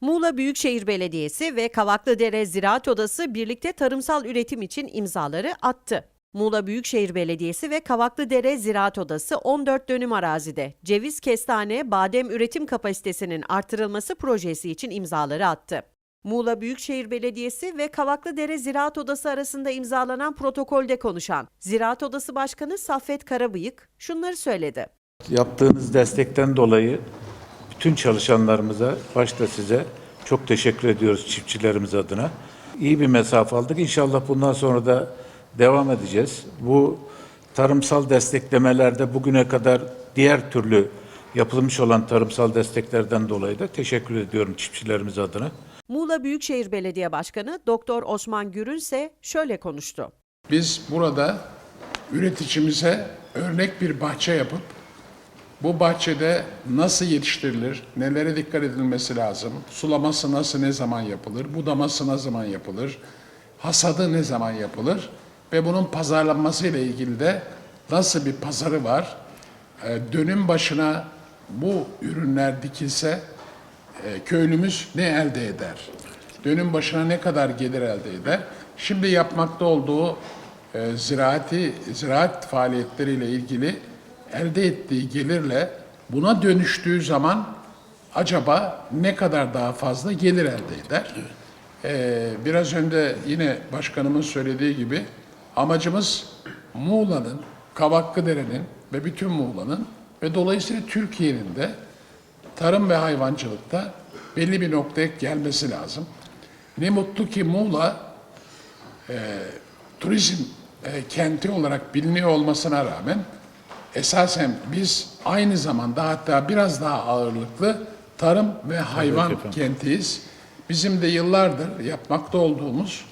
Muğla Büyükşehir Belediyesi ve Kavaklıdere Ziraat Odası birlikte tarımsal üretim için imzaları attı. Muğla Büyükşehir Belediyesi ve Kavaklıdere Ziraat Odası 14 dönüm arazide ceviz, kestane, badem üretim kapasitesinin artırılması projesi için imzaları attı. Muğla Büyükşehir Belediyesi ve Kavaklıdere Ziraat Odası arasında imzalanan protokolde konuşan Ziraat Odası Başkanı Saffet Karabıyık şunları söyledi. Yaptığınız destekten dolayı bütün çalışanlarımıza, başta size çok teşekkür ediyoruz çiftçilerimiz adına. İyi bir mesafe aldık. İnşallah bundan sonra da devam edeceğiz. Bu tarımsal desteklemelerde bugüne kadar diğer türlü yapılmış olan tarımsal desteklerden dolayı da teşekkür ediyorum çiftçilerimiz adına. Muğla Büyükşehir Belediye Başkanı Doktor Osman Gürün ise şöyle konuştu. Biz burada üreticimize örnek bir bahçe yapıp bu bahçede nasıl yetiştirilir, nelere dikkat edilmesi lazım, sulaması nasıl ne zaman yapılır, budaması ne zaman yapılır, hasadı ne zaman yapılır ve bunun pazarlanması ile ilgili de nasıl bir pazarı var, e, dönüm başına bu ürünler dikilse e, köylümüz ne elde eder? Dönüm başına ne kadar gelir elde eder? Şimdi yapmakta olduğu e, ziraati ziraat faaliyetleriyle ilgili elde ettiği gelirle buna dönüştüğü zaman acaba ne kadar daha fazla gelir elde eder? E, biraz önce yine başkanımın söylediği gibi amacımız Muğla'nın, Kavaklıdere'nin ve bütün Muğla'nın ve dolayısıyla Türkiye'nin de tarım ve hayvancılıkta belli bir noktaya gelmesi lazım. Ne mutlu ki Muğla e, turizm e, kenti olarak biliniyor olmasına rağmen esasen biz aynı zamanda hatta biraz daha ağırlıklı tarım ve hayvan efendim. kentiyiz. Bizim de yıllardır yapmakta olduğumuz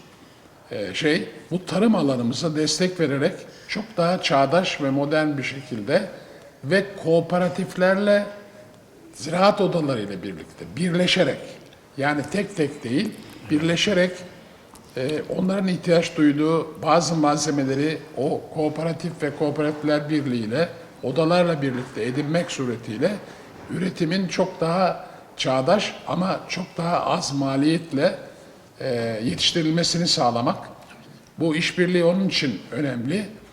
e, şey bu tarım alanımıza destek vererek çok daha çağdaş ve modern bir şekilde ve kooperatiflerle ziraat odalarıyla birlikte birleşerek yani tek tek değil birleşerek e, onların ihtiyaç duyduğu bazı malzemeleri o kooperatif ve kooperatifler birliğiyle odalarla birlikte edinmek suretiyle üretimin çok daha çağdaş ama çok daha az maliyetle e, yetiştirilmesini sağlamak. Bu işbirliği onun için önemli.